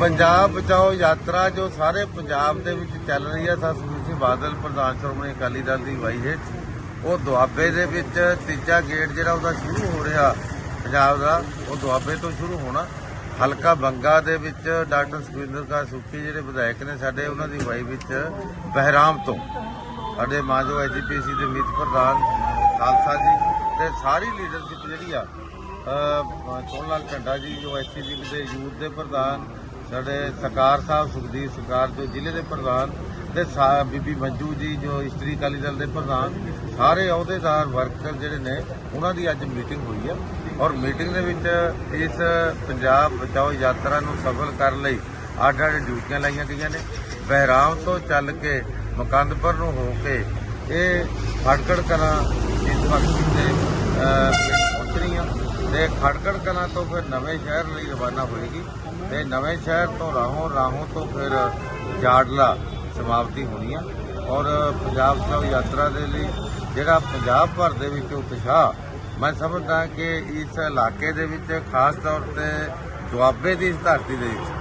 ਪੰਜਾਬ ਬਚਾਓ ਯਾਤਰਾ ਜੋ ਸਾਰੇ ਪੰਜਾਬ ਦੇ ਵਿੱਚ ਚੱਲ ਰਹੀ ਹੈ ਸਤਿਗੁਰੂ ਸਿੰਘ ਬਾਦਲ ਪ੍ਰਧਾਨ ਸ਼੍ਰੋਮਣੀ ਅਕਾਲੀ ਦਲ ਦੀ ਅਗਵਾਈ ਹੇਠ। ਉਹ ਦੁਆਬੇ ਦੇ ਵਿੱਚ ਤੀਜਾ ਗੇਟ ਜਿਹੜਾ ਉਹਦਾ ਸ਼ੁਰੂ ਹੋ ਰਿਹਾ ਪੰਜਾਬ ਦਾ, ਉਹ ਦੁਆਬੇ ਤੋਂ ਸ਼ੁਰੂ ਹੋਣਾ। ਹਲਕਾ ਬੰਗਾ ਦੇ ਵਿੱਚ ਡਾਕਟਰ ਸੁਖਵਿੰਦਰ ਕੌਰ ਸੁਖੀ ਜਿਹੜੇ ਵਿਧਾਇਕ ਨੇ ਸਾਡੇ, ਉਹਨਾਂ ਦੀ ਅਗਵਾਈ ਵਿੱਚ ਬਹਿਰਾਮ ਤੋਂ। ਸਾਡੇ ਮਾਜੋ ਐਜੀਪੀਸੀ ਦੇ ਮੀਤ ਪ੍ਰਧਾਨ ਖਾਲਸਾ ਜੀ ਤੇ ਸਾਰੀ ਲੀਡਰਸ਼ਿਪ ਜਿਹੜੀ ਆ, ਅਹ ਲਾਲ ਝੰਡਾ ਜੀ, ਜੋ ਐਸਸੀਬੀ ਦੇ ਯੂਥ ਦੇ ਪ੍ਰਧਾਨ ਸਾਡੇ ਸਰਕਾਰ ਸਾਹਿਬ, ਸੁਖਦੀਪ ਸਰਕਾਰ ਜੋ ਜ਼ਿਲ੍ਹੇ ਦੇ ਪ੍ਰਧਾਨ ਤੇ ਸਾ- ਬੀਬੀ ਮੰਜੂ ਜੀ ਜੋ ਇਸਤਰੀ ਅਕਾਲੀ ਦਲ ਦੇ ਪ੍ਰਧਾਨ, ਸਾਰੇ ਅਹੁਦੇਦਾਰ ਵਰਕਰ ਜਿਹੜੇ ਨੇ, ਉਹਨਾਂ ਦੀ ਅੱਜ ਮੀਟਿੰਗ ਹੋਈ ਹੈ ਔਰ ਮੀਟਿੰਗ ਦੇ ਵਿੱਚ ਇਸ ਪੰਜਾਬ ਬਚਾਓ ਯਾਤਰਾ ਨੂੰ ਸਫਲ ਕਰਨ ਲਈ ਅੱਡ ਅੱਡ ਡਿਊਟੀਆਂ ਲਾਈਆਂ ਗਈਆਂ ਨੇ। ਬਹਿਰਾਮ ਤੋਂ ਚੱਲ ਕੇ ਮੁਕੰਦਪੁਰ ਨੂੰ ਹੋ ਕੇ ਇਹ ਖੜਕੜ ਕਰਾਂ ਇਸ ਵਕਤ ਦੇ ਤੇ ਖੜਕੜ ਕਲਾਂ ਤੋਂ ਫਿਰ ਨਵੇਂ ਸ਼ਹਿਰ ਲਈ ਰਵਾਨਾ ਹੋਏਗੀ ਤੇ ਨਵੇਂ ਸ਼ਹਿਰ ਤੋਂ ਰਾਹੋਂ ਰਾਹੋਂ ਤੋਂ ਫਿਰ ਜਾੜਲਾ ਸਮਾਪਤੀ ਹੋਣੀ ਆ। ਔਰ ਪੰਜਾਬ ਚਲਾਓ ਯਾਤਰਾ ਦੇ ਲਈ ਜਿਹੜਾ ਪੰਜਾਬ ਭਰ ਦੇ ਵਿੱਚ ਉਤਸ਼ਾਹ ਮੈਂ ਸਮਝਦਾ ਕਿ ਇਸ ਇਲਾਕੇ ਦੇ ਵਿੱਚ ਖਾਸ ਤੌਰ ਤੇ ਦੁਆਬੇ ਦੀ ਇਸ ਧਰਤੀ ਦੇ ਵਿੱਚ,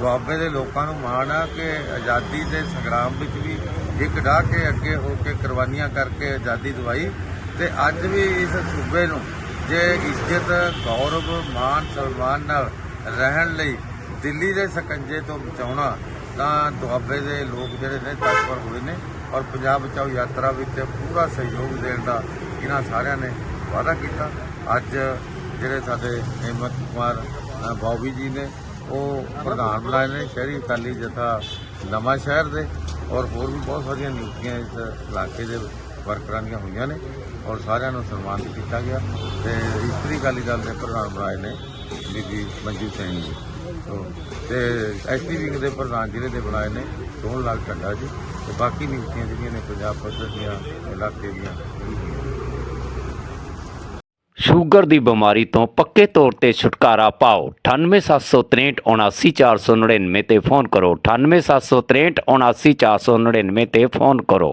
ਦੁਆਬੇ ਦੇ ਲੋਕਾਂ ਨੂੰ ਮਾਣ ਆ ਕਿ ਆਜ਼ਾਦੀ ਦੇ ਸੰਗਰਾਮ ਵਿੱਚ ਵੀ ਇੱਕ ਡਾਹ ਕੇ ਅੱਗੇ ਹੋ ਕੇ ਕੁਰਬਾਨੀਆਂ ਕਰਕੇ ਆਜ਼ਾਦੀ ਦਿਵਾਈ ਤੇ ਅੱਜ ਵੀ ਇਸ ਸੂਬੇ ਨੂੰ ਜੇ ਇੱਜ਼ਤ ਗੌਰਵ ਮਾਨ ਸਨਮਾਨ ਨਾਲ ਰਹਿਣ ਲਈ ਦਿੱਲੀ ਦੇ ਸਕੰਜੇ ਤੋਂ ਬਚਾਉਣਾ ਤਾਂ ਦੁਆਬੇ ਦੇ ਲੋਕ ਜਿਹੜੇ ਨੇ ਤਤਪਰ ਹੋਏ ਨੇ ਔਰ ਪੰਜਾਬ ਬਚਾਓ ਯਾਤਰਾ ਵਿੱਚ ਪੂਰਾ ਸਹਿਯੋਗ ਦੇਣ ਦਾ ਇਹਨਾਂ ਸਾਰਿਆਂ ਨੇ ਵਾਅਦਾ ਕੀਤਾ। ਅੱਜ ਜਿਹੜੇ ਸਾਡੇ ਹਿੰਮਤ ਕੁਮਾਰ ਅ, ਜੀ ਨੇ ਉਹ ਪ੍ਰਧਾਨ ਬਣਾਏ ਨੇ ਸ਼ਹਿਰੀ ਅਕਾਲੀ ਜਥਾ ਨਵਾਂ ਸ਼ਹਿਰ ਦੇ ਔਰ ਹੋਰ ਵੀ ਬਹੁਤ ਸਾਰੀਆਂ ਨਿਯੁਕਤੀਆਂ ਇਸ ਇਲਾਕੇ ਦੇ ਵਰਕਰਾਂ ਦੀਆਂ ਹੋਈਆਂ ਨੇ ਔਰ ਸਾਰਿਆਂ ਨੂੰ ਸਨਮਾਨਿਤ ਕੀਤਾ ਗਿਆ ਤੇ ਇਸਤਰੀ ਅਕਾਲੀ ਦਲ ਦੇ ਪ੍ਰਧਾਨ ਬਣਾਏ ਨੇ ਬੀਬੀ ਮੰਜੂ ਸਿੰਘ ਜੀ। ਤੇ ਐਸਪੀ ਵਿੰਗ ਦੇ ਪ੍ਰਧਾਨ ਜ਼ਿਲ੍ਹੇ ਦੇ ਬਣਾਏ ਨੇ ਸੋਹਣ ਲਾਲ ਝੰਡਾ ਜੀ ਤੇ ਬਾਕੀ ਨਿਯੁਕਤੀਆਂ ਜਿਹੜੀਆਂ ਨੇ ਪੰਜਾਬ ਪੱਧਰ ਦੀਆਂ, ਇਲਾਕੇ ਦੀਆਂ ਸ਼ੂਗਰ ਦੀ ਬਿਮਾਰੀ ਤੋਂ ਪੱਕੇ ਤੌਰ ਤੇ ਛੁਟਕਾਰਾ ਪਾਓ। 9876379499 ਤੇ ਫੋਨ ਕਰੋ। 9876379499 ਤੇ ਫੋਨ ਕਰੋ।